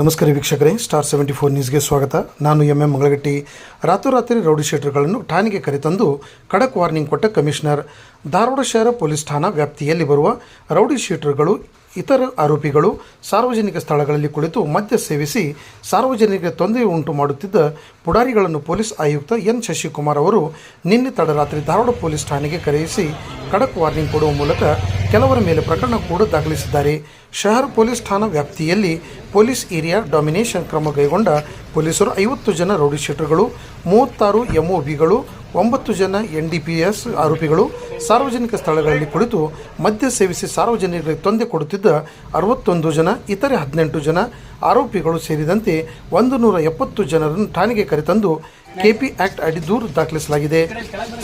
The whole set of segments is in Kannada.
ನಮಸ್ಕಾರ ವೀಕ್ಷಕರೇ ಸ್ಟಾರ್ ಸೆವೆಂಟಿ ಫೋರ್ ನ್ಯೂಸ್ಗೆ ಸ್ವಾಗತ. ನಾನು ಎಂ ಎಂ ಮಂಗಳಗಟ್ಟಿ. ರಾತ್ರೋರಾತ್ರಿ ರೌಡಿ ಶೀಟರ್ಗಳನ್ನು ಠಾಣೆಗೆ ಕರೆತಂದು ಖಡಕ್ ವಾರ್ನಿಂಗ್ ಕೊಟ್ಟ ಕಮಿಷನರ್. ಧಾರವಾಡ ಶಹರ ಪೊಲೀಸ್ ಠಾಣಾ ವ್ಯಾಪ್ತಿಯಲ್ಲಿ ಬರುವ ರೌಡಿ ಶೀಟರ್ಗಳು ಇತರ ಆರೋಪಿಗಳು ಸಾರ್ವಜನಿಕ ಸ್ಥಳಗಳಲ್ಲಿ ಕುಳಿತು ಮದ್ಯ ಸೇವಿಸಿ ಸಾರ್ವಜನಿಕರಿಗೆ ತೊಂದರೆ ಉಂಟು ಮಾಡುತ್ತಿದ್ದ ಪುಡಾರಿಗಳನ್ನು ಪೊಲೀಸ್ ಆಯುಕ್ತ ಎನ್ ಶಶಿಕುಮಾರ್ ಅವರು ನಿನ್ನೆ ತಡರಾತ್ರಿ ಧಾರವಾಡ ಪೊಲೀಸ್ ಠಾಣೆಗೆ ಕರೆಯಿಸಿ ಖಡಕ್ ವಾರ್ನಿಂಗ್ ಕೊಡುವ ಮೂಲಕ ಕೆಲವರ ಮೇಲೆ ಪ್ರಕರಣ ಕೂಡ ದಾಖಲಿಸಿದ್ದಾರೆ. ಶಹರ್ ಪೊಲೀಸ್ ಠಾಣಾ ವ್ಯಾಪ್ತಿಯಲ್ಲಿ ಪೊಲೀಸ್ ಏರಿಯಾ ಡಾಮಿನೇಷನ್ ಕ್ರಮ ಕೈಗೊಂಡ ಪೊಲೀಸರು ಐವತ್ತು ಜನ ರೌಡಿ ಶೀಟರ್ಗಳು, ಮೂವತ್ತಾರು ಎಂಒಬಿಗಳು ಒಂಬತ್ತು ಜನ ಎನ್ ಡಿ ಪಿ ಎಸ್ ಆರೋಪಿಗಳು ಸಾರ್ವಜನಿಕ ಸ್ಥಳಗಳಲ್ಲಿ ಕುಳಿತು ಮದ್ಯ ಸೇವಿಸಿ ಸಾರ್ವಜನಿಕರಿಗೆ ತೊಂದರೆ ಕೊಡುತ್ತಿದ್ದ ಅರವತ್ತೊಂದು ಜನ, ಇತರೆ ಹದಿನೆಂಟು ಜನ ಆರೋಪಿಗಳು ಸೇರಿದಂತೆ ಒಂದು ನೂರ ಎಪ್ಪತ್ತು ಜನರನ್ನು ಠಾಣೆಗೆ ಕರೆತಂದು ಕೆಪಿ ಆಕ್ಟ್ ಅಡಿ ದೂರು ದಾಖಲಿಸಲಾಗಿದೆ.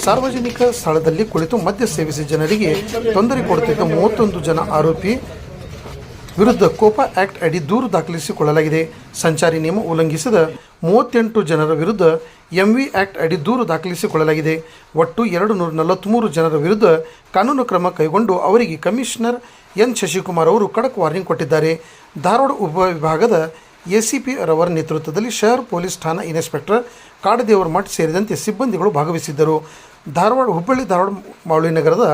ಸಾರ್ವಜನಿಕ ಸ್ಥಳದಲ್ಲಿ ಕುಳಿತು ಮದ್ಯ ಸೇವಿಸಿ ಜನರಿಗೆ ತೊಂದರೆ ಕೊಡುತ್ತಿದ್ದ ಮೂವತ್ತೊಂದು ಜನ ಆರೋಪಿ ವಿರುದ್ಧ ಕೋಪ ಆಕ್ಟ್ ಅಡಿ ದೂರು ದಾಖಲಿಸಿಕೊಳ್ಳಲಾಗಿದೆ. ಸಂಚಾರಿ ನಿಯಮ ಉಲ್ಲಂಘಿಸಿದ ಮೂವತ್ತೆಂಟು ಜನರ ವಿರುದ್ಧ ಎಂವಿ ಆಕ್ಟ್ ಅಡಿ ದೂರು ದಾಖಲಿಸಿಕೊಳ್ಳಲಾಗಿದೆ. ಒಟ್ಟು ಎರಡು ನೂರ ನಲವತ್ತ್ಮೂರು ಜನರ ವಿರುದ್ಧ ಕಾನೂನು ಕ್ರಮ ಕೈಗೊಂಡು ಅವರಿಗೆ ಕಮಿಷನರ್ ಎನ್ ಶಶಿಕುಮಾರ್ ಅವರು ಖಡಕ್ ವಾರ್ನಿಂಗ್ ಕೊಟ್ಟಿದ್ದಾರೆ. ಧಾರವಾಡ ಉಪವಿಭಾಗದ ಎಸಿಪಿ ರವರ ನೇತೃತ್ವದಲ್ಲಿ ಶಹರ್ ಪೊಲೀಸ್ ಠಾಣಾ ಇನ್ಸ್ಪೆಕ್ಟರ್ ಕಾಡದೇವರ ಮಠ್ ಸೇರಿದಂತೆ ಸಿಬ್ಬಂದಿಗಳು ಭಾಗವಹಿಸಿದ್ದರು. ಧಾರವಾಡ, ಹುಬ್ಬಳ್ಳಿ, ಧಾರವಾಡ, ಮಾವಳಿ ನಗರದ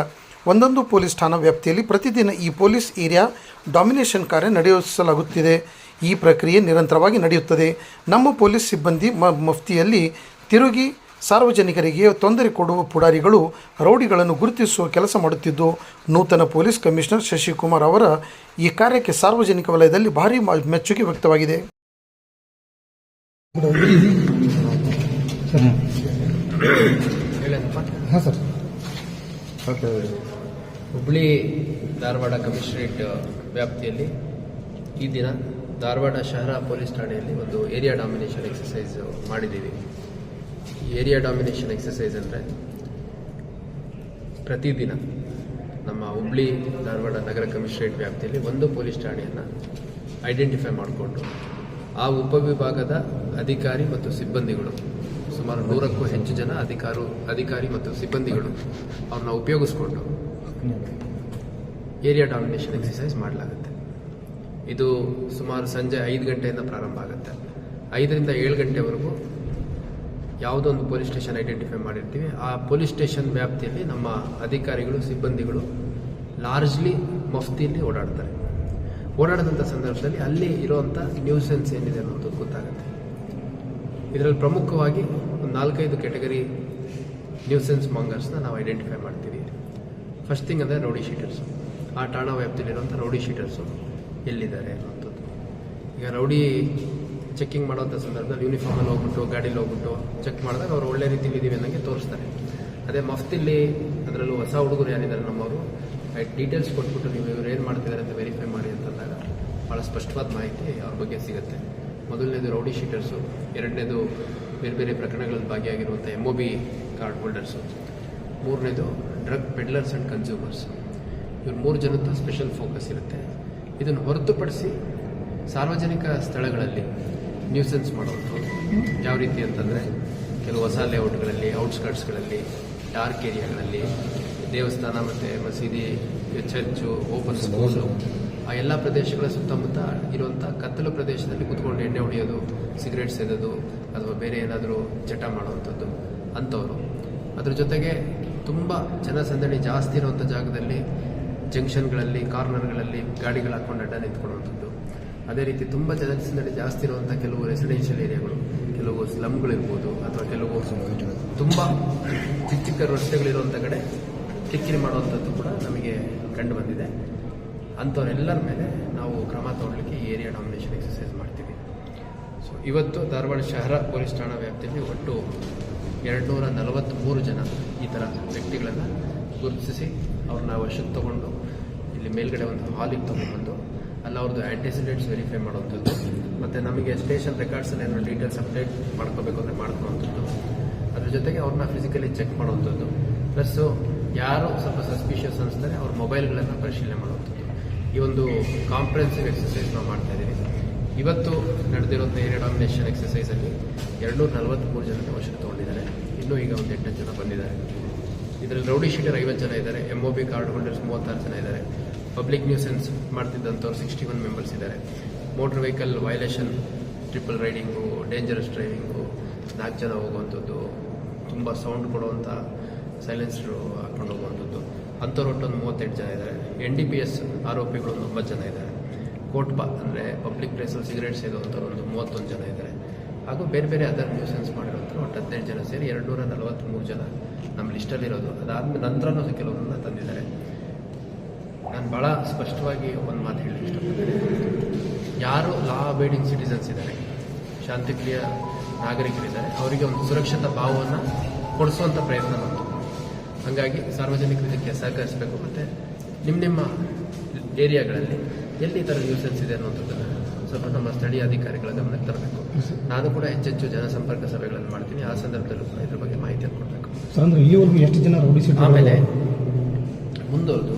ಒಂದೊಂದು ಪೊಲೀಸ್ ಠಾಣಾ ವ್ಯಾಪ್ತಿಯಲ್ಲಿ ಪ್ರತಿದಿನ ಈ ಪೊಲೀಸ್ ಏರಿಯಾ ಡಾಮಿನೇಷನ್ ಕಾರ್ಯ ನಡೆಸಲಾಗುತ್ತಿದೆ ಈ ಪ್ರಕ್ರಿಯೆ ನಿರಂತರವಾಗಿ ನಡೆಯುತ್ತದೆ. ನಮ್ಮ ಪೊಲೀಸ್ ಸಿಬ್ಬಂದಿ ಮ ಮಫ್ತಿಯಲ್ಲಿ ತಿರುಗಿ ಸಾರ್ವಜನಿಕರಿಗೆ ತೊಂದರೆ ಕೊಡುವ ಪುಡಾರಿಗಳು ರೌಡಿಗಳನ್ನು ಗುರುತಿಸುವ ಕೆಲಸ ಮಾಡುತ್ತಿದ್ದು ನೂತನ ಪೊಲೀಸ್ ಕಮಿಷನರ್ ಶಶಿಕುಮಾರ್ ಅವರ ಈ ಕಾರ್ಯಕ್ಕೆ ಸಾರ್ವಜನಿಕ ವಲಯದಲ್ಲಿ ಭಾರಿ ಮೆಚ್ಚುಗೆ ವ್ಯಕ್ತವಾಗಿದೆ. ಹುಬ್ಬಳ್ಳಿ ಹುಬ್ಳಿ ಧಾರವಾಡ ಕಮಿಷನರೇಟ್ ವ್ಯಾಪ್ತಿಯಲ್ಲಿ ಈ ದಿನ ಧಾರವಾಡ ಶಹರ ಪೊಲೀಸ್ ಠಾಣೆಯಲ್ಲಿ ಒಂದು ಏರಿಯಾ ಡಾಮಿನೇಷನ್ ಎಕ್ಸಸೈಸ್ ಮಾಡಿದ್ದೀವಿ. ಏರಿಯಾ ಡಾಮಿನೇಷನ್ ಎಕ್ಸಸೈಸ್ ಅಂದರೆ ಪ್ರತಿದಿನ ನಮ್ಮ ಹುಬ್ಳಿ ಧಾರವಾಡ ನಗರ ಕಮಿಷನರೇಟ್ ವ್ಯಾಪ್ತಿಯಲ್ಲಿ ಒಂದು ಪೊಲೀಸ್ ಠಾಣೆಯನ್ನು ಐಡೆಂಟಿಫೈ ಮಾಡಿಕೊಂಡು ಆ ಉಪವಿಭಾಗದ ಅಧಿಕಾರಿ ಮತ್ತು ಸಿಬ್ಬಂದಿಗಳು, ಸುಮಾರು ನೂರಕ್ಕೂ ಹೆಚ್ಚು ಜನ ಅಧಿಕಾರು, ಅಧಿಕಾರಿ ಮತ್ತು ಸಿಬ್ಬಂದಿಗಳು ಅವನ್ನ ಉಪಯೋಗಿಸ್ಕೊಂಡು ಏರಿಯಾ ಡಾಮಿನೇಷನ್ ಎಕ್ಸಸೈಸ್ ಮಾಡಲಾಗುತ್ತೆ. ಇದು ಸುಮಾರು ಸಂಜೆ ಐದು ಗಂಟೆಯಿಂದ ಪ್ರಾರಂಭ ಆಗುತ್ತೆ. ಐದರಿಂದ ಏಳು ಗಂಟೆವರೆಗೂ ಯಾವುದೋ ಒಂದು ಪೊಲೀಸ್ ಸ್ಟೇಷನ್ ಐಡೆಂಟಿಫೈ ಮಾಡಿರ್ತೀವಿ. ಆ ಪೊಲೀಸ್ ಸ್ಟೇಷನ್ ವ್ಯಾಪ್ತಿಯಲ್ಲಿ ನಮ್ಮ ಅಧಿಕಾರಿಗಳು, ಸಿಬ್ಬಂದಿಗಳು ಲಾರ್ಜ್ಲಿ ಮಫ್ತಿಯಲ್ಲಿ ಓಡಾಡ್ತಾರೆ. ಓಡಾಡಿದಂಥ ಸಂದರ್ಭದಲ್ಲಿ ಅಲ್ಲಿ ಇರೋವಂಥ ನ್ಯೂಸೆನ್ಸ್ ಏನಿದೆ ಅನ್ನೋದು ಗೊತ್ತಾಗುತ್ತೆ. ಇದರಲ್ಲಿ ಪ್ರಮುಖವಾಗಿ ಒಂದು ನಾಲ್ಕೈದು ಕ್ಯಾಟಗರಿ ನ್ಯೂಸೆನ್ಸ್ ಮಾಂಗರ್ಸ್ನ ನಾವು ಐಡೆಂಟಿಫೈ ಮಾಡ್ತೀವಿ. ಫಸ್ಟ್ ಥಿಂಗ್ ಅಂದರೆ ರೌಡಿ ಶೀಟರ್ಸು. ಆ ಠಾಣಾ ವ್ಯಾಪ್ತಿಯಲ್ಲಿರುವಂಥ ರೌಡಿ ಶೀಟರ್ಸು. ಎಲ್ಲಿದ್ದಾರೆ ಅನ್ನೋಂಥದ್ದು ಈಗ ರೌಡಿ ಚೆಕ್ಕಿಂಗ್ ಮಾಡೋಂಥ ಸಂದರ್ಭದಲ್ಲಿ ಯೂನಿಫಾರ್ಮಲ್ಲಿ ಹೋಗ್ಬಿಟ್ಟು, ಗಾಡೀಲಿ ಹೋಗ್ಬಿಟ್ಟು ಚೆಕ್ ಮಾಡಿದಾಗ ಅವ್ರು ಒಳ್ಳೆ ರೀತಿಲಿ ಇದ್ದೀವಿ ಅನ್ನೋಂಗೆ ತೋರಿಸ್ತಾರೆ. ಅದೇ ಮಫ್ತಿಲ್ಲಿ ಅದರಲ್ಲೂ ಹೊಸ ಹುಡುಗರು ಯಾರಿದ್ದಾರೆ ನಮ್ಮವರು ಡೀಟೇಲ್ಸ್ ಕೊಟ್ಬಿಟ್ಟು ನೀವು ಇವ್ರು ಏನು ಮಾಡ್ತಿದ್ದಾರೆ ಅಂತ ವೆರಿಫೈ ಮಾಡಿ ಅಂತಂದಾಗ ಭಾಳ ಸ್ಪಷ್ಟವಾದ ಮಾಹಿತಿ ಅವ್ರ ಬಗ್ಗೆ ಸಿಗುತ್ತೆ. ಮೊದಲನೇದು ರೌಡಿ ಶೀಟರ್ಸು, ಎರಡನೇದು ಬೇರೆ ಬೇರೆ ಪ್ರಕರಣಗಳಲ್ಲಿ ಭಾಗಿಯಾಗಿರುವಂಥ M O B card holders ಮೂರನೇದು ಡ್ರಗ್ ಪೆಡ್ಲರ್ಸ್ ಆ್ಯಂಡ್ ಕನ್ಸ್ಯೂಮರ್ಸ್ ಇವ್ರು ಮೂರು ಜನದ್ದು ಸ್ಪೆಷಲ್ ಫೋಕಸ್ ಇರುತ್ತೆ. ಇದನ್ನು ಹೊರತುಪಡಿಸಿ ಸಾರ್ವಜನಿಕ ಸ್ಥಳಗಳಲ್ಲಿ ನ್ಯೂಸೆನ್ಸ್ ಮಾಡೋದು ಯಾವ ರೀತಿ ಅಂತಂದರೆ ಕೆಲವು ಹೊಸ ಲೇಔಟ್ಗಳಲ್ಲಿ, ಔಟ್ಸ್ಕರ್ಟ್ಸ್ಗಳಲ್ಲಿ, ಡಾರ್ಕ್ ಏರಿಯಾಗಳಲ್ಲಿ, ದೇವಸ್ಥಾನ ಮತ್ತು ಮಸೀದಿ, ಚರ್ಚು, ಓಪನ್ ಸ್ಕೂಲು, ಆ ಎಲ್ಲ ಪ್ರದೇಶಗಳ ಸುತ್ತಮುತ್ತ ಇರುವಂಥ ಕತ್ತಲು ಪ್ರದೇಶದಲ್ಲಿ ಕುತ್ಕೊಂಡು ಎಣ್ಣೆ ಹೊಡೆಯೋದು, ಸಿಗರೇಟ್ ಸೇದೋದು, ಅಥವಾ ಬೇರೆ ಏನಾದರೂ ಚಟ ಮಾಡುವಂಥದ್ದು ಅಂಥವ್ರು. ಅದ್ರ ಜೊತೆಗೆ ತುಂಬ ಜನಸಂದಣಿ ಜಾಸ್ತಿ ಇರುವಂಥ ಜಾಗದಲ್ಲಿ ಜಂಕ್ಷನ್ಗಳಲ್ಲಿ, ಕಾರ್ನರ್ಗಳಲ್ಲಿ ಗಾಡಿಗಳು ಹಾಕೊಂಡು ಅಡ್ಡ ನಿಂತ್ಕೊಳ್ಳುವಂಥದ್ದು. ಅದೇ ರೀತಿ ತುಂಬ ಜನಸಂದಣಿ ಜಾಸ್ತಿ ಇರುವಂಥ ಕೆಲವು ರೆಸಿಡೆನ್ಷಿಯಲ್ ಏರಿಯಾಗಳು, ಕೆಲವು ಸ್ಲಮ್ಗಳಿರ್ಬೋದು ಅಥವಾ ಕೆಲವು ತುಂಬ ಚಿಕ್ಕ ಚಿಕ್ಕ ರಸ್ತೆಗಳಿರುವಂಥ ಕಡೆ ಕಿಕ್ಕಿರಿ ಮಾಡುವಂಥದ್ದು ಕೂಡ ನಮಗೆ ಕಂಡು ಬಂದಿದೆ. ಅಂಥವ್ರೆಲ್ಲರ ಮೇಲೆ ನಾವು ಕ್ರಮ ತಗೊಳ್ಳಿಕ್ಕೆ ಏರಿಯಾ ಡಾಮಿನೇಷನ್ ಎಕ್ಸಸೈಸ್ ಮಾಡ್ತೀವಿ. ಸೊ ಇವತ್ತು ಧಾರವಾಡ ಶಹರ ಪೊಲೀಸ್ ಠಾಣಾ ವ್ಯಾಪ್ತಿಯಲ್ಲಿ ಒಟ್ಟು ಎರಡುನೂರ ನಲವತ್ತ್ಮೂರು ಜನ ಈ ಥರ ವ್ಯಕ್ತಿಗಳನ್ನು ಗುರುತಿಸಿ ಅವ್ರನ್ನ ವಶಕ್ಕೆ ತಗೊಂಡು ಇಲ್ಲಿ ಮೇಲ್ಗಡೆ ಒಂದು ಹಾಲಿಗೆ ತೊಗೊಂಡ್ಬಂದು ಅಲ್ಲಿ ಅವ್ರದ್ದು ಆ್ಯಂಟಿಸಿಡೆಂಟ್ಸ್ ವೆರಿಫೈ ಮಾಡುವಂಥದ್ದು. ಮತ್ತು ನಮಗೆ ಸ್ಟೇಷನ್ ರೆಕಾರ್ಡ್ಸಲ್ಲಿ ಏನಾದರೂ ಡೀಟೇಲ್ಸ್ ಅಪ್ಡೇಟ್ ಮಾಡ್ಕೋಬೇಕು ಅಂದರೆ ಮಾಡ್ಕೊಳ್ಳುವಂಥದ್ದು ಅದ್ರ ಜೊತೆಗೆ ಅವ್ರನ್ನ ಫಿಸಿಕಲಿ ಚೆಕ್ ಮಾಡುವಂಥದ್ದು. ಪ್ಲಸ್ಸು ಯಾರು ಸ್ವಲ್ಪ ಸಸ್ಪಿಷಿಯಸ್ ಅನಿಸ್ತಾರೆ ಅವ್ರ ಮೊಬೈಲ್ಗಳನ್ನು ಪರಿಶೀಲನೆ ಮಾಡುವಂಥದ್ದು. ಈ ಒಂದು ಕಾಂಪ್ರೆನ್ಸಿವ್ ಎಕ್ಸಸೈಸ್ ನಾವು ಮಾಡ್ತಾ ಇದ್ದೀವಿ ಇವತ್ತು ನಡೆದಿರುವಂಥ ಏರಿಯಾ ಡಾಮಿನೇಷನ್ ಎಕ್ಸಸೈಸಲ್ಲಿ ಎರಡುನೂರ ನಲವತ್ತ್ಮೂರು ಜನ ಅವಶ್ಯಕ ತೊಗೊಂಡಿದ್ದಾರೆ. ಇನ್ನೂ ಈಗ ಒಂದು ಎಂಟು ಜನ ಬಂದಿದ್ದಾರೆ. ಇದರಲ್ಲಿ ರೌಡಿ ಶೀಟರ್ ಐವತ್ತು ಜನ ಇದ್ದಾರೆ. M O B card holders ಮೂವತ್ತಾರು ಜನ ಇದ್ದಾರೆ. ಪಬ್ಲಿಕ್ ನ್ಯೂಸೆನ್ಸ್ ಮಾಡ್ತಿದ್ದಂಥವ್ರು ಸಿಕ್ಸ್ಟಿ ಒನ್ ಮೆಂಬರ್ಸ್ ಇದ್ದಾರೆ. Motor vehicle violation triple riding dangerous driving ನಾಲ್ಕು ಜನ ಹೋಗುವಂಥದ್ದು, ತುಂಬ ಸೌಂಡ್ ಕೊಡುವಂಥ ಸೈಲೆನ್ಸರು ಹಾಕ್ಕೊಂಡು ಹೋಗುವಂಥದ್ದು. ಅಂಥವ್ರು ಒಟ್ಟೊಂದು ಮೂವತ್ತೆಂಟು ಜನ ಇದ್ದಾರೆ. ಎನ್ ಡಿ ಪಿ ಎಸ್ ಆರೋಪಿಗಳು ಒಂದು ಒಂಬತ್ತು ಜನ ಇದ್ದಾರೆ. ಕೋಟ್ಪ ಅಂದರೆ ಪಬ್ಲಿಕ್ ಪ್ಲೇಸಲ್ಲಿ ಸಿಗರೇಟ್ ಸೇದುವಂಥವ್ರು ಒಂದು ಮೂವತ್ತೊಂದು ಜನ ಇದ್ದಾರೆ. ಹಾಗೂ ಬೇರೆ ಬೇರೆ ಅದರ್ ನ್ಯೂಸೆನ್ಸ್ ಮಾಡಿರುವಂಥ ಒಟ್ಟು ಹದಿನೆಂಟು ಜನ ಸೇರಿ ಎರಡು ನೂರ ನಲವತ್ತ್ಮೂರು ಜನ ನಮ್ಮ ಲಿಸ್ಟಲ್ಲಿರೋದು ಅದಾದಮೇಲೆ ನಂತರನೂ ಕೆಲವರನ್ನ ತಂದಿದ್ದಾರೆ. ನಾನು ಭಾಳ ಸ್ಪಷ್ಟವಾಗಿ ಒಂದು ಮಾತು ಹೇಳಲಿಕ್ಕೆ ಇಷ್ಟಪಡ್ತೇನೆ ಯಾರು ಲಾ ಅಬೈಡಿಂಗ್ ಸಿಟಿಸನ್ಸ್ ಇದ್ದಾರೆ ಶಾಂತಿಪ್ರಿಯ ನಾಗರಿಕರಿದ್ದಾರೆ ಅವರಿಗೆ ಒಂದು ಸುರಕ್ಷತಾ ಭಾವವನ್ನು ಕೊಡಿಸುವಂಥ ಪ್ರಯತ್ನ ಬಂತು ಹಾಗಾಗಿ ಸಾರ್ವಜನಿಕರು ಇದಕ್ಕೆ ಸಹಕರಿಸಬೇಕು ಮತ್ತು ನಿಮ್ಮ ನಿಮ್ಮ ಏರಿಯಾಗಳಲ್ಲಿ ಎಲ್ಲಿ ಈ ಥರ ನ್ಯೂಸೆನ್ಸ್ ಇದೆ ಅನ್ನೋಂಥದ್ದನ್ನು ಸ್ವಲ್ಪ ನಮ್ಮ ಸ್ಥಳೀಯ ಅಧಿಕಾರಿಗಳ ಗಮನಕ್ಕೆ ತರಬೇಕು. ನಾನು ಕೂಡ ಹೆಚ್ಚೆಚ್ಚು ಜನಸಂಪರ್ಕ ಸಭೆಗಳನ್ನು ಮಾಡ್ತೀನಿ ಆ ಸಂದರ್ಭದಲ್ಲೂ ಕೂಡ ಇದ್ರ ಬಗ್ಗೆ ಮಾಹಿತಿಯನ್ನು ಕೊಡಬೇಕು. ಸರ್ ಅಂದ್ರೆ ಇಲ್ಲಿವರೆಗೂ ಎಷ್ಟು ಜನ ರೂಢಿಸಿ ಆಮೇಲೆ ಮುಂದುವರೆದು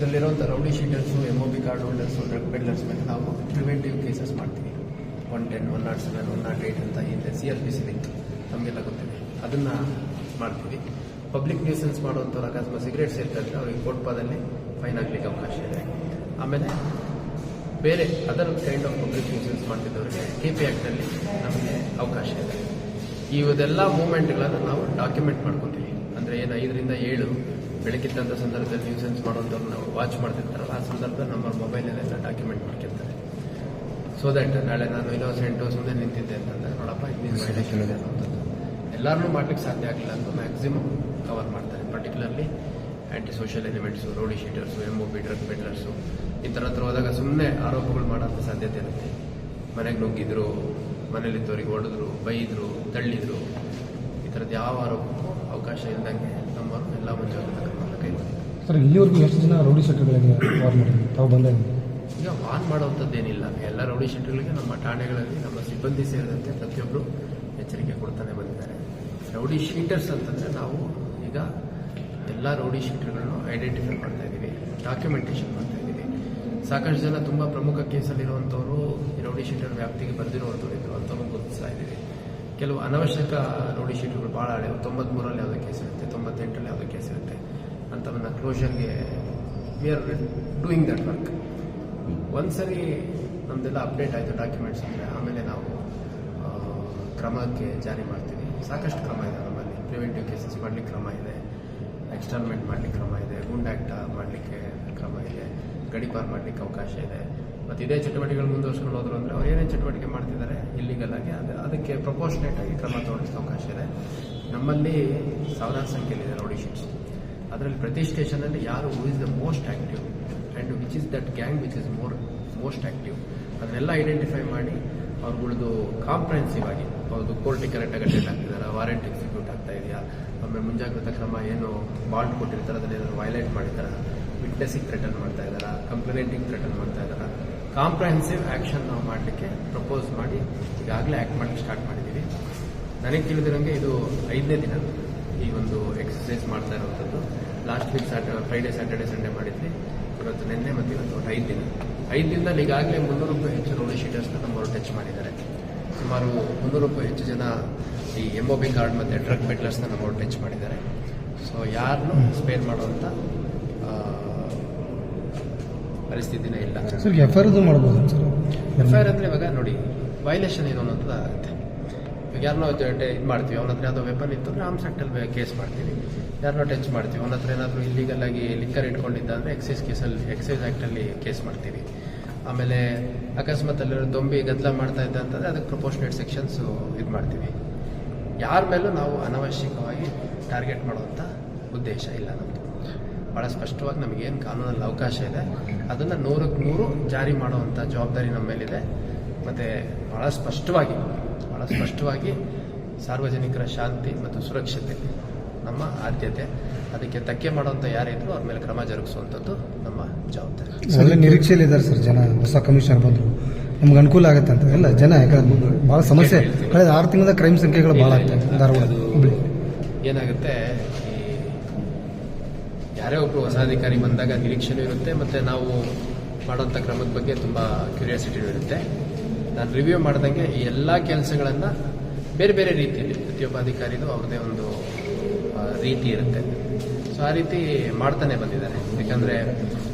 ಇದರಲ್ಲಿರುವಂಥ rowdy sheeters M O B card holders drug peddlers ಮೇಲೆ ನಾವು ಪ್ರಿವೆಂಟಿವ್ ಕೇಸಸ್ ಮಾಡ್ತೀವಿ. One ten one nought seven one nought eight ಅಂತ ಹಿಂದೆ C R P C link ನಮಗೆಲ್ಲ ಗೊತ್ತಿದೆ. ಅದನ್ನು ಮಾಡ್ತೀವಿ. ಪಬ್ಲಿಕ್ ನ್ಯೂಸೆನ್ಸ್ ಮಾಡುವಂಥವ್ರು ಅಕಸ್ಮಾತ್ ಸಿಗರೇಟ್ ಸೇರ್ತಾ ಇದ್ರೆ ಅವರಿಗೆ ಕೋಟ್ಪಾದಲ್ಲಿ ಫೈನ್ ಆಗಲಿಕ್ಕೆ ಅವಕಾಶ ಇದೆ. ಆಮೇಲೆ ಬೇರೆ other kind of public nuisance ಮಾಡ್ತಿದ್ದವರಿಗೆ K P ಆ್ಯಕ್ಟಲ್ಲಿ ನಮಗೆ ಅವಕಾಶ ಇದೆ. ಇವದೆಲ್ಲ ಮೂಮೆಂಟ್ಗಳನ್ನು ನಾವು ಡಾಕ್ಯುಮೆಂಟ್ ಮಾಡ್ಕೊತೀವಿ. ಅಂದರೆ ಏನು ಐದರಿಂದ ಏಳು ಬೆಳಕಿದ್ದಂಥ ಸಂದರ್ಭದಲ್ಲಿ ನ್ಯೂಸೆನ್ಸ್ ಮಾಡುವಂಥವ್ರು ನಾವು ವಾಚ್ ಮಾಡ್ತಿರ್ತಾರಲ್ಲ ಆ ಸಂದರ್ಭದಲ್ಲಿ ನಮ್ಮ ಮೊಬೈಲಲ್ಲೆಲ್ಲ ಡಾಕ್ಯುಮೆಂಟ್ ಮಾಡ್ತಿರ್ತಾರೆ ಸೊ ದಟ್ ನಾಳೆ ನಾನು ಇನ್ನೋಸೆಂಟು ಸುಮ್ಮನೆ ನಿಂತಿದ್ದೆ ಅಂತಂದ್ರೆ ನೋಡಪ್ಪ ಇದು ವೈಲೇಷನ್ ಇದೆ ಅನ್ನೋಂಥದ್ದು ಎಲ್ಲರನ್ನೂ ಮಾಡ್ಲಿಕ್ಕೆ ಸಾಧ್ಯ ಆಗಲಿಲ್ಲ ಅಂತ ಮ್ಯಾಕ್ಸಿಮಮ್ ಕವರ್ ಮಾಡ್ತಾರೆ. Particularly anti social elements rowdy sheeters M O B drug peddlers ಈ ಥರ ಹತ್ರ ಹೋದಾಗ ಸುಮ್ಮನೆ ಆರೋಪಗಳು ಮಾಡೋಂಥ ಸಾಧ್ಯತೆ ಇರುತ್ತೆ. ಮನೆಗೆ ನುಗ್ಗಿದ್ರು ಮನೇಲಿದ್ದವ್ರಿಗೆ ಹೊಡೆದ್ರು ಬೈದರು ತಳ್ಳಿದ್ರು. ಈ ಥರದ್ದು ಯಾವ ಆರೋಪಕ್ಕೂ ಅವಕಾಶ ಇಲ್ಲದಂಗೆ ನಮ್ಮವರು ಎಲ್ಲ ಮುಂಜಾಗ್ರತಾ ಕ್ರಮವನ್ನು ಸರ್ ಇಲ್ಲಿವರೆಗೂ ಎಷ್ಟು ಜನ ರೌಡಿ ಶೆಟ್ಟರ್ಗಳಿಗೆ ವಾರ್ ತಾವು ಈಗ ವಾನ್ ಮಾಡುವಂಥದ್ದೇನಿಲ್ಲ. ಎಲ್ಲ ರೌಡಿ ಶೆಟ್ಟರ್ಗಳಿಗೆ ನಮ್ಮ ಠಾಣೆಗಳಲ್ಲಿ ನಮ್ಮ ಸಿಬ್ಬಂದಿ ಸೇರಿದಂತೆ ಪ್ರತಿಯೊಬ್ಬರು ಎಚ್ಚರಿಕೆ ಕೊಡ್ತಾನೆ ಬಂದಿದ್ದಾರೆ. ರೌಡಿ ಶೀಟರ್ಸ್ ಅಂತಂದರೆ ನಾವು ಈಗ ಎಲ್ಲ ರೌಡಿ ಶೀಟರ್ಗಳನ್ನು ಐಡೆಂಟಿಫೈ ಮಾಡ್ತಾ ಇದ್ದೀವಿ ಡಾಕ್ಯುಮೆಂಟೇಷನ್ ಮಾಡ್ತಾ ಇದ್ದೀವಿ. ಸಾಕಷ್ಟು ಜನ ತುಂಬ ಪ್ರಮುಖ ಕೇಸಲ್ಲಿರುವಂಥವರು ಈ ರೌಡಿ ಶೀಟರ್ ವ್ಯಾಪ್ತಿಗೆ ಬರೆದಿರುವಂಥವ್ರು ಇದ್ರು ಅಂಥವ್ರು ಗುರುತಿಸ್ತಾ ಇದ್ದೀವಿ. ಕೆಲವು ಅನವಶ್ಯಕ ರೋಡಿ ಶೀಟ್ಗಳು ಭಾಳ ಹಳೆವು. ತೊಂಬತ್ಮೂರಲ್ಲಿ ಯಾವುದೋ ಕೇಸ್ ಇರುತ್ತೆ, ತೊಂಬತ್ತೆಂಟರಲ್ಲಿ ಯಾವುದೋ ಕೇಸ್ ಇರುತ್ತೆ ಅಂಥವನ್ನ ಕ್ಲೋಷರ್ಗೆ we are doing that work ಒಂದ್ಸರಿ ನಮ್ದೆಲ್ಲ ಅಪ್ಡೇಟ್ ಆಯಿತು ಡಾಕ್ಯುಮೆಂಟ್ಸ್ ಅಂದರೆ, ಆಮೇಲೆ ನಾವು ಕ್ರಮಕ್ಕೆ ಜಾರಿ ಮಾಡ್ತೀವಿ. ಸಾಕಷ್ಟು ಕ್ರಮ ಇದೆ ನಮ್ಮಲ್ಲಿ. ಪ್ರಿವೆಂಟಿವ್ ಕೇಸಸ್ ಮಾಡಲಿಕ್ಕೆ ಕ್ರಮ ಇದೆ, ಎಕ್ಸ್ಟರ್ನ್ಮೆಂಟ್ ಮಾಡಲಿಕ್ಕೆ ಕ್ರಮ ಇದೆ, ಗುಂಡ್ ಆ್ಯಕ್ಟ್ ಮಾಡಲಿಕ್ಕೆ ಕ್ರಮ ಇದೆ ಗಡಿಪಾರ್ ಮಾಡಲಿಕ್ಕೆ ಅವಕಾಶ ಇದೆ. ಮತ್ತು ಇದೇ ಚಟುವಟಿಕೆಗಳು ಮುಂದುವರ್ಸ್ಕೊಂಡು ಹೋದ್ರು ಅಂದರೆ ಅವ್ರು ಚಟುವಟಿಕೆ ಮಾಡ್ತಿದ್ದಾರೆ ಇಲ್ಲಿಗಲ್ ಆಗಿ ಅದು ಅದಕ್ಕೆ ಪ್ರಪೋರ್ಷನೇಟ್ ಆಗಿ ಕ್ರಮ ತೋರಿಸಿದ ಅವಕಾಶ ಇದೆ. ನಮ್ಮಲ್ಲಿ ಸಾವಿರಾರು ಸಂಖ್ಯೆಯಲ್ಲಿದೆ ರೌಡಿ ಶೀಟ್ಸ್ ಅದರಲ್ಲಿ ಪ್ರತಿ ಸ್ಟೇಷನಲ್ಲಿ ಯಾರು is the most active and which is that gang which is more most active ಅದನ್ನೆಲ್ಲ ಐಡೆಂಟಿಫೈ ಮಾಡಿ ಅವ್ರುಗಳದ್ದು ಕಾಂಪ್ರಹೆನ್ಸಿವ್ ಆಗಿ ಅವ್ರದ್ದು ಕೋರ್ಟಿಗೆ ಕರೆಕ್ಟಾಗಿ ಅಟೆಂಡ್ ಆಗ್ತಿದ್ದಾರೆ ವಾರೆಂಟ್ ಎಕ್ಸಿಕ್ಯೂಟ್ ಆಗ್ತಾ ಇದೆಯಾ ಆಮೇಲೆ ಮುಂಜಾಗ್ರತಾ ಕ್ರಮ ಏನು ಬಾಂಡ್ ಕೊಟ್ಟಿರ್ತಾರೆ ಅದನ್ನೇನಾದ್ರು ವೈಲೇಟ್ ಮಾಡಿರ್ತಾರ ಫಿಟ್ನೆಸ್ ಥ್ರೆಟನ್ ಮಾಡ್ತಾ ಇದ್ದಾರಾ ಕಂಪ್ಲೇಂಟಿಂಗ್ ಥ್ರೆಟನ್ ಮಾಡ್ತಾ ಇದ್ದಾರಾ ಕಾಂಪ್ರಹೆನ್ಸಿವ್ ಆ್ಯಕ್ಷನ್ ನಾವು ಮಾಡಲಿಕ್ಕೆ ಪ್ರಪೋಸ್ ಮಾಡಿ ಈಗಾಗಲೇ ಆ್ಯಕ್ಟ್ ಮಾಡಲಿಕ್ಕೆ ಸ್ಟಾರ್ಟ್ ಮಾಡಿದ್ದೀವಿ. ನನಗೆ ತಿಳಿದಿರೋಂಗೆ ಇದು ಐದನೇ ದಿನ ಈ ಒಂದು ಎಕ್ಸಸೈಸ್ ಮಾಡ್ತಾ ಇರುವಂಥದ್ದು. Last week Satur Friday Saturday Sunday ಮಾಡಿದ್ವಿ. ಇವತ್ತು ನಿನ್ನೆ ಮತ್ತು ಇವತ್ತು ಒಟ್ಟು ಐದು ದಿನ. ಐದು ದಿನದಲ್ಲಿ ಈಗಾಗಲೇ ಮುನ್ನೂರಕ್ಕೂ ಹೆಚ್ಚು ರೋಡಿ ಶೀಟರ್ಸ್ನ ನಮ್ಮವರು ಟಚ್ ಮಾಡಿದ್ದಾರೆ. ಸುಮಾರು ಮುನ್ನೂರಕ್ಕೂ ಹೆಚ್ಚು ಜನ ಈ ಎಂ ಒ ಬಿ ಕಾರ್ಡ್ ಮತ್ತು ಡ್ರಗ್ ಪೆಡ್ಲರ್ಸ್ನ ನಮ್ಮವರು ಟಚ್ ಮಾಡಿದ್ದಾರೆ. ಸೊ ಯಾರನ್ನು ಸ್ಪೇರ್ ಮಾಡುವಂಥ ಪರಿಸ್ಥಿತಿನೇ ಇಲ್ಲ. ಸರ್ ಎಫ್ ಐ ಆರ್ ಮಾಡ್ಬೋದು ಸರ್ ಎಫ್ ಐ ಆರ್ ಅಂದರೆ ಇವಾಗ ನೋಡಿ ವೈಲೇಷನ್ ಏನು ಅನ್ನೋದು ಆಗುತ್ತೆ. ಇವಾಗ ಯಾರನ್ನೋ ಇದು ಮಾಡ್ತೀವಿ ಅವನ ಹತ್ರ ಯಾವುದೋ ವೆಪನ್ ಇತ್ತು ಅಂದ್ರೆ ಆರ್ಮ್ಸ್ ಆ್ಯಕ್ಟಲ್ಲಿ ಕೇಸ್ ಮಾಡ್ತೀವಿ. ಯಾರನ್ನೋ ಟಚ್ ಮಾಡ್ತೀವಿ ಅವನ ಹತ್ರ ಏನಾದರೂ ಇಲ್ಲಿಗಲ್ ಆಗಿ ಲಿಕ್ಕರ್ ಇಟ್ಕೊಂಡಿದ್ದ ಅಂದರೆ ಎಕ್ಸೈಸ್ ಕೇಸಲ್ಲಿ ಎಕ್ಸೈಸ್ ಆ್ಯಕ್ಟಲ್ಲಿ ಕೇಸ್ ಮಾಡ್ತೀವಿ. ಆಮೇಲೆ ಅಕಸ್ಮಾತ್ ಅಲ್ಲಿ ದೊಂಬಿ ಗದ್ದಲ ಮಾಡ್ತಾ ಇದ್ದ ಅಂತಂದರೆ ಅದಕ್ಕೆ ಪ್ರಪೋರ್ಷನೇಟ್ ಸೆಕ್ಷನ್ಸು ಇದು ಮಾಡ್ತೀವಿ. ಯಾರ ಮೇಲೂ ನಾವು ಅನವಶ್ಯಕವಾಗಿ ಟಾರ್ಗೆಟ್ ಮಾಡುವಂಥ ಉದ್ದೇಶ ಇಲ್ಲ ನಮ್ಮದು ಭಾಳ ಸ್ಪಷ್ಟವಾಗಿ ನಮಗೇನು ಕಾನೂನಲ್ಲಿ ಅವಕಾಶ ಇದೆ. ಅದನ್ನು ನೂರಕ್ಕೆ ನೂರು ಜಾರಿ ಮಾಡುವಂಥ ಜವಾಬ್ದಾರಿ ನಮ್ಮ ಮೇಲಿದೆ. ಮತ್ತು ಭಾಳ ಸ್ಪಷ್ಟವಾಗಿ ಭಾಳ ಸ್ಪಷ್ಟವಾಗಿ ಸಾರ್ವಜನಿಕರ ಶಾಂತಿ ಮತ್ತು ಸುರಕ್ಷತೆ ನಮ್ಮ ಆದ್ಯತೆ. ಅದಕ್ಕೆ ಧಕ್ಕೆ ಮಾಡುವಂಥ ಯಾರಿದ್ರು ಅವ್ರ ಮೇಲೆ ಕ್ರಮ ಜರುಗಿಸುವಂಥದ್ದು ನಮ್ಮ ಜವಾಬ್ದಾರಿ. ನಿರೀಕ್ಷೆಯಲ್ಲಿ ಇದ್ದಾರೆ ಸರ್ ಜನ ಹೊಸ ಕಮಿಷನರ್ ಬಂದರು. ನಮ್ಗೆ ಅನುಕೂಲ ಆಗುತ್ತೆ ಅಂತ. ಎಲ್ಲ ಜನ ಯಾಕಂದ್ರೆ ಭಾಳ ಸಮಸ್ಯೆ. ಕಳೆದ ಆರು ತಿಂಗಳ ಕ್ರೈಮ್ ಸಂಖ್ಯೆಗಳು ಭಾಳ ಆಗ್ತವೆ ಧಾರವಾಡ ಏನಾಗುತ್ತೆ? ಯಾರೇ ಒಬ್ಬರು ಹೊಸ ಅಧಿಕಾರಿ ಬಂದಾಗ ನಿರೀಕ್ಷೆನೂ ಇರುತ್ತೆ, ಮತ್ತು ನಾವು ಮಾಡೋಂಥ ಕ್ರಮದ ಬಗ್ಗೆ ತುಂಬ ಕ್ಯೂರಿಯಾಸಿಟಿನೂ ಇರುತ್ತೆ. ನಾನು ರಿವ್ಯೂ ಮಾಡ್ದಂಗೆ ಈ ಎಲ್ಲ ಕೆಲಸಗಳನ್ನು ಬೇರೆ ಬೇರೆ ರೀತಿಯಲ್ಲಿ, ಪ್ರತಿಯೊಬ್ಬ ಅಧಿಕಾರಿಗೂ ಅವ್ರದ್ದೇ ಒಂದು ರೀತಿ ಇರುತ್ತೆ. ಸೊ ಆ ರೀತಿ ಮಾಡ್ತಾನೆ ಬಂದಿದ್ದಾರೆ. ಯಾಕಂದ್ರೆ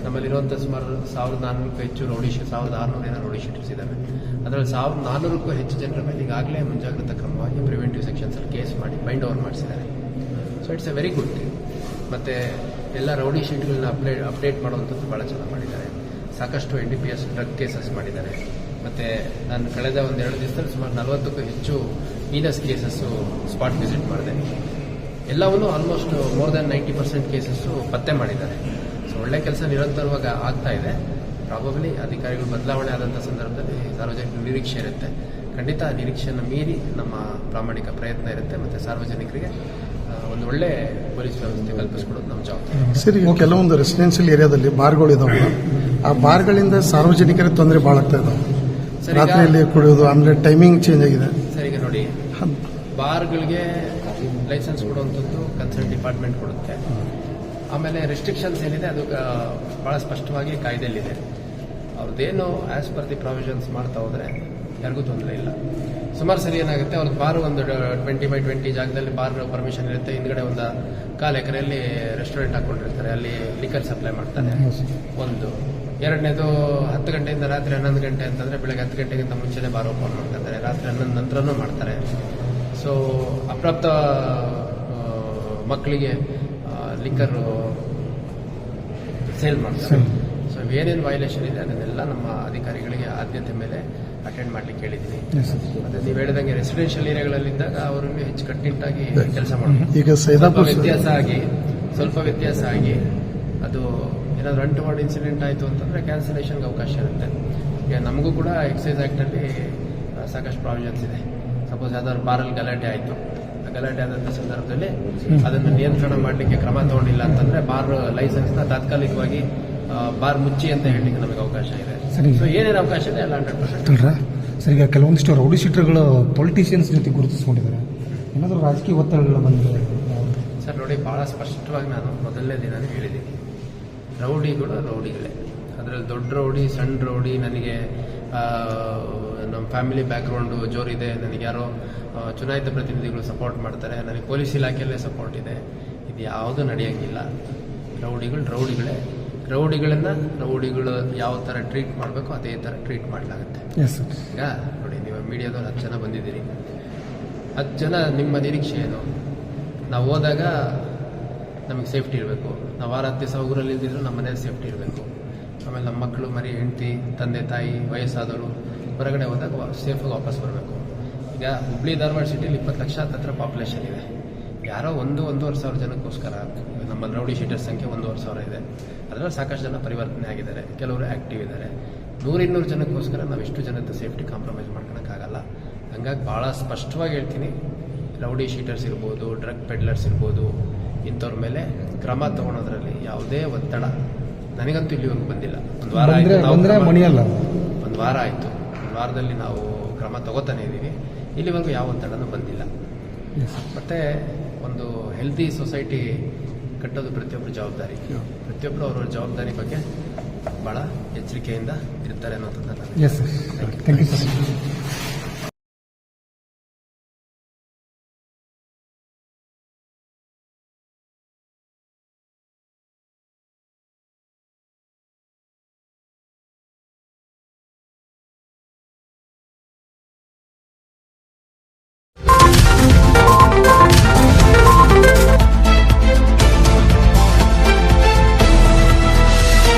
ನಮ್ಮಲ್ಲಿರುವಂಥ ಸುಮಾರು ಸಾವಿರದ ನಾನ್ನೂರಕ್ಕೂ ಹೆಚ್ಚು ರೌಡಿ ಸಾವಿರದ ಆರುನೂರ ಏನೋ ರೌಡಿ ಶೀಟ್ಸ್ ಇದ್ದಾವೆ ಅದರಲ್ಲಿ ಸಾವಿರದ ನಾನ್ನೂರಕ್ಕೂ ಹೆಚ್ಚು ಜನರ ಮೇಲೆ ಈಗಾಗಲೇ ಮುಂಜಾಗ್ರತಾ ಕ್ರಮವಾಗಿ ಪ್ರಿವೆಂಟಿವ್ ಸೆಕ್ಷನ್ಸಲ್ಲಿ ಕೇಸ್ ಮಾಡಿ ಮೈಂಡ್ ಓವರ್ ಮಾಡಿಸಿದ್ದಾರೆ. So it's a very good thing ಮತ್ತು ಎಲ್ಲ ರೌಡಿ ಶೀಟ್ಗಳನ್ನ ಅಪ್ಡೇಟ್ ಅಪ್ಡೇಟ್ ಮಾಡುವಂಥದ್ದು ಭಾಳ ಚೆನ್ನಾಗಿ ಮಾಡಿದ್ದಾರೆ. ಸಾಕಷ್ಟು N D P S drug cases ಮಾಡಿದ್ದಾರೆ. ಮತ್ತು ನಾನು ಕಳೆದ ಒಂದೆರಡು ದಿವಸದಲ್ಲಿ ಸುಮಾರು ನಲವತ್ತಕ್ಕೂ ಹೆಚ್ಚು ಈನಸ್ ಕೇಸಸ್ಸು ಸ್ಪಾಟ್ ವಿಸಿಟ್ ಮಾಡಿದೆ. ಎಲ್ಲವನ್ನೂ almost more than ninety percent cases ಪತ್ತೆ ಮಾಡಿದ್ದಾರೆ. ಸೊ ಒಳ್ಳೆ ಕೆಲಸ ನಿರಂತರವಾಗಿ ಆಗ್ತಾ ಇದೆ. ಪ್ರಾಬಬ್ಲಿ ಅಧಿಕಾರಿಗಳು ಬದಲಾವಣೆ ಆದಂಥ ಸಂದರ್ಭದಲ್ಲಿ ಸಾರ್ವಜನಿಕ ನಿರೀಕ್ಷೆ ಇರುತ್ತೆ. ಖಂಡಿತ ಆ ನಿರೀಕ್ಷೆಯನ್ನು ಮೀರಿ ನಮ್ಮ ಪ್ರಾಮಾಣಿಕ ಪ್ರಯತ್ನ ಇರುತ್ತೆ ಮತ್ತು ಸಾರ್ವಜನಿಕರಿಗೆ ಒಂದು ಒಳ್ಳೆ ಪೊಲೀಸ್ ವ್ಯವಸ್ಥೆ ಕಲ್ಪಿಸ್ಕೊಡೋದು ನಮ್ಮ ಜವಾಬ್ದಾರಿ ಸರ್ ಈಗ ಕೆಲವೊಂದು ರೆಸಿಡೆನ್ಷಿಯಲ್ ಏರಿಯಾದಲ್ಲಿ ಬಾರ್ಗಳು ಇದಾವೆ. ಆ ಬಾರ್ಗಳಿಂದ ಸಾರ್ವಜನಿಕರ ತೊಂದರೆ ಭಾಳ ಆಗ್ತಾ ಇದಾವೆ ರಾತ್ರಿಯಲ್ಲಿ ಕುಡಿಯೋದು ಆಮೇಲೆ ಟೈಮಿಂಗ್ ಚೇಂಜ್ ಆಗಿದೆ. ಸರ್ ಈಗ ನೋಡಿ ಬಾರ್ಗಳಿಗೆ ಲೈಸೆನ್ಸ್ ಕೊಡುವಂಥದ್ದು ಕನ್ಸರ್ಟ್ ಡಿಪಾರ್ಟ್ಮೆಂಟ್ ಕೊಡುತ್ತೆ. ಆಮೇಲೆ ರೆಸ್ಟ್ರಿಕ್ಷನ್ಸ್ ಏನಿದೆ ಅದು ಬಹಳ ಸ್ಪಷ್ಟವಾಗಿ ಕಾಯ್ದೆಯಲ್ಲಿದೆ. ಅವ್ರದ್ದೇನು ಆಸ್ ಪರ್ ದಿ ಪ್ರಾವಿಷನ್ಸ್ ಮಾಡ್ತಾ ಹೋದ್ರೆ ಯಾರಿಗೂ ತೊಂದರೆ ಇಲ್ಲ. ಸುಮಾರು ಸರಿ ಏನಾಗುತ್ತೆ ಅವ್ರದ್ದು ಬಾರ್ ಒಂದು ಟ್ವೆಂಟಿ ಬೈ ಟ್ವೆಂಟಿ ಜಾಗದಲ್ಲಿ ಬಾರ್ ಪರ್ಮಿಷನ್ ಇರುತ್ತೆ. ಹಿಂದ್ಗಡೆ ಒಂದು ಕಾಲು ಎಕರೆಯಲ್ಲಿ ರೆಸ್ಟೋರೆಂಟ್ ಹಾಕೊಂಡಿರ್ತಾರೆ ಅಲ್ಲಿ ಲಿಕರ್ ಸಪ್ಲೈ ಮಾಡ್ತಾರೆ. ಒಂದು. ಎರಡನೇದು ಹತ್ತು ಗಂಟೆಯಿಂದ ರಾತ್ರಿ ಹನ್ನೊಂದು ಗಂಟೆ ಅಂತಂದ್ರೆ ಬೆಳಗ್ಗೆ ಹತ್ತು ಗಂಟೆಗಿಂತ ಮುಂಚೆನೆ ಬಾರ್ ಓಪನ್ ಮಾಡ್ತಾರೆ. ರಾತ್ರಿ ಹನ್ನೊಂದು ನಂತರನೂ ಮಾಡ್ತಾರೆ. ಸೊ ಅಪ್ರಾಪ್ತ ಮಕ್ಕಳಿಗೆ ಲಿಕ್ಕರ್ ಸೇಲ್ ಮಾಡ್ತಾರೆ. ಸೊ ಏನೇನು ವೈಲೇಷನ್ ಇದೆ ಅದನ್ನೆಲ್ಲ ನಮ್ಮ ಅಧಿಕಾರಿಗಳಿಗೆ ಆದ್ಯತೆ ಮೇಲೆ ಅಟೆಂಡ್ ಮಾಡ್ಲಿಕ್ಕೆ ಹೇಳಿದ್ದೀನಿ. ಮತ್ತೆ ನೀವು ಹೇಳಿದಂಗೆ ರೆಸಿಡೆನ್ಷಿಯಲ್ ಏರಿಯಾಗಳಲ್ಲಿದ್ದಾಗ ಅವರು ಹೆಚ್ಚು ಕಟ್ಟಿಟ್ಟಾಗಿ ಕೆಲಸ ಮಾಡಬೇಕು ಈಗ ವ್ಯತ್ಯಾಸ ಆಗಿ ಸ್ವಲ್ಪ ವ್ಯತ್ಯಾಸ ಆಗಿ ಅದು ಏನಾದ್ರು ಮಾಡಿ ಇನ್ಸಿಡೆಂಟ್ ಆಯಿತು ಅಂತಂದ್ರೆ ಕ್ಯಾನ್ಸಲೇಷನ್ಗೆ ಅವಕಾಶ ಇರುತ್ತೆ. ಈಗ ನಮಗೂ ಕೂಡ ಎಕ್ಸೈಸ್ ಆ್ಯಕ್ಟಲ್ಲಿ ಸಾಕಷ್ಟು ಪ್ರಾವಿಷನ್ಸ್ ಇದೆ. ಸಪೋಸ್ ಯಾವ್ದಾದ್ರು ಬಾರಲ್ಲಿ ಗಲಾಟೆ ಆಯಿತು. ಗಲಾಟೆ ಆದಂಥ ಸಂದರ್ಭದಲ್ಲಿ ಅದನ್ನು ನಿಯಂತ್ರಣ ಮಾಡಲಿಕ್ಕೆ ಕ್ರಮ ತಗೊಂಡಿಲ್ಲ ಅಂತಂದ್ರೆ ಬಾರ್ ಲೈಸೆನ್ಸ್ನ ತಾತ್ಕಾಲಿಕವಾಗಿ ಬಾರ್ ಮುಚ್ಚಿ ಅಂತ ಹೇಳಲಿಕ್ಕೆ ನಮಗೆ ಅವಕಾಶ ಇದೆ. ಸರಿ. ಸೊ ಏನೇನು ಅವಕಾಶ ಇದೆ? ಎಲ್ಲ ಹಂಡ್ರೆಡ್ ಪರ್ಸೆಂಟ್ ಅಲ್ರ ಸರ್ ಈಗ ಕೆಲವೊಂದಿಷ್ಟು ರೌಡಿ ಶೀಟರ್ಗಳು ಪೊಲಿಟಿಷಿಯನ್ಸ್ ಜೊತೆ ಗುರುತಿಸ್ಕೊಂಡಿದ್ದಾರೆ. ಏನಾದರೂ ರಾಜಕೀಯ ಒತ್ತಡಗಳು ಬಂದಿದೆ ಸರ್ ನೋಡಿ ಭಾಳ ಸ್ಪಷ್ಟವಾಗಿ ನಾನು ಮೊದಲನೇ ದಿನ ಹೇಳಿದ್ದೀನಿ. ರೌಡಿಗಳು ರೌಡಿಗಳೇ. ಅದರಲ್ಲಿ ದೊಡ್ಡ ರೌಡಿ ಸಣ್ಣ ರೌಡಿ ನನಗೆ ನಮ್ಮ ಫ್ಯಾಮಿಲಿ ಬ್ಯಾಕ್ಗ್ರೌಂಡು ಜೋರಿದೆ ನನಗೆ ಯಾರೋ ಚುನಾಯಿತ ಪ್ರತಿನಿಧಿಗಳು ಸಪೋರ್ಟ್ ಮಾಡ್ತಾರೆ ನನಗೆ ಪೊಲೀಸ್ ಇಲಾಖೆಯಲ್ಲೇ ಸಪೋರ್ಟ್ ಇದೆ. ಇದು ಯಾವುದು ನಡೆಯೋಂಗಿಲ್ಲ. ರೌಡಿಗಳು ರೌಡಿಗಳೇ. ರೌಡಿಗಳನ್ನು ರೌಡಿಗಳು ಯಾವ ಥರ ಟ್ರೀಟ್ ಮಾಡಬೇಕು ಅದೇ ಥರ ಟ್ರೀಟ್ ಮಾಡಲಾಗುತ್ತೆ. ಈಗ ನೋಡಿ ನೀವು ಮೀಡಿಯಾದವ್ರು ಹತ್ತು ಜನ ಬಂದಿದ್ದೀರಿ. ಹತ್ತು ಜನ ನಿಮ್ಮ ನಿರೀಕ್ಷೆ ಏನು? ನಾವು ಹೋದಾಗ ನಮಗೆ ಸೇಫ್ಟಿ ಇರಬೇಕು. ನಾವು ವಾರ ಹತ್ತು ದಿವಸ ಊರಲ್ಲಿ ಇಲ್ದಿದ್ರು ನಮ್ಮ ಮನೇಲಿ ಸೇಫ್ಟಿ ಇರಬೇಕು. ಆಮೇಲೆ ನಮ್ಮ ಮಕ್ಕಳು ಮರಿ ಹೆಂಡತಿ ತಂದೆ ತಾಯಿ ವಯಸ್ಸಾದವರು ಹೊರಗಡೆ ಹೋದಾಗ ಸೇಫಾಗಿ ವಾಪಸ್ ಬರಬೇಕು. ಈಗ ಹುಬ್ಳಿ ಧಾರವಾಡ ಸಿಟಿಲಿ ಇಪ್ಪತ್ತು ಲಕ್ಷ ಹತ್ರ ಪಾಪ್ಯುಲೇಷನ್ ಇದೆ. ಯಾರೋ ಒಂದು ಒಂದೂವರೆ ಸಾವಿರ ಜನಕ್ಕೋಸ್ಕರ ನಮ್ಮ ರೌಡಿ ಶೀಟರ್ ಸಂಖ್ಯೆ ಒಂದೂವರೆ ಸಾವಿರ ಇದೆ. ಅದರಲ್ಲಿ ಸಾಕಷ್ಟು ಜನ ಪರಿವರ್ತನೆ ಆಗಿದ್ದಾರೆ. ಕೆಲವರು ಆ್ಯಕ್ಟಿವ್ ಇದ್ದಾರೆ. ನೂರಿನ್ನೂರು ಜನಕ್ಕೋಸ್ಕರ ನಾವು ಇಷ್ಟು ಜನದ ಸೇಫ್ಟಿ ಕಾಂಪ್ರಮೈಸ್ ಮಾಡ್ಕೊಳಕ್ಕಾಗಲ್ಲ. ಹಂಗಾಗಿ ಭಾಳ ಸ್ಪಷ್ಟವಾಗಿ ಹೇಳ್ತೀನಿ. ರೌಡಿ ಶೀಟರ್ಸ್ ಇರ್ಬೋದು ಡ್ರಗ್ ಪೆಡ್ಲರ್ಸ್ ಇರ್ಬೋದು ಇಂಥವ್ರ ಮೇಲೆ ಕ್ರಮ ತಗೊಳೋದ್ರಲ್ಲಿ ಯಾವುದೇ ಒತ್ತಡ ನನಗಂತೂ ಇಲ್ಲಿವರೆಗೂ ಬಂದಿಲ್ಲ. ಒಂದು ವಾರ ಒಂದು ವಾರ ಆಯಿತು. ಒಂದು ವಾರದಲ್ಲಿ ನಾವು ಕ್ರಮ ತಗೋತಾನೆ ಇದ್ದೀವಿ. ಇಲ್ಲಿವರೆಗೂ ಯಾವ ಒತ್ತಡನೂ ಬಂದಿಲ್ಲ. ಮತ್ತೆ ಒಂದು ಹೆಲ್ದಿ ಸೊಸೈಟಿ ಕಟ್ಟೋದು ಪ್ರತಿಯೊಬ್ಬರ ಜವಾಬ್ದಾರಿ. ಪ್ರತಿಯೊಬ್ಬರು ಅವರವ್ರ ಜವಾಬ್ದಾರಿ ಬಗ್ಗೆ ಬಹಳ ಎಚ್ಚರಿಕೆಯಿಂದ ಇರ್ತಾರೆ ಸರ್ ಥ್ಯಾಂಕ್ ಯು ಸರ್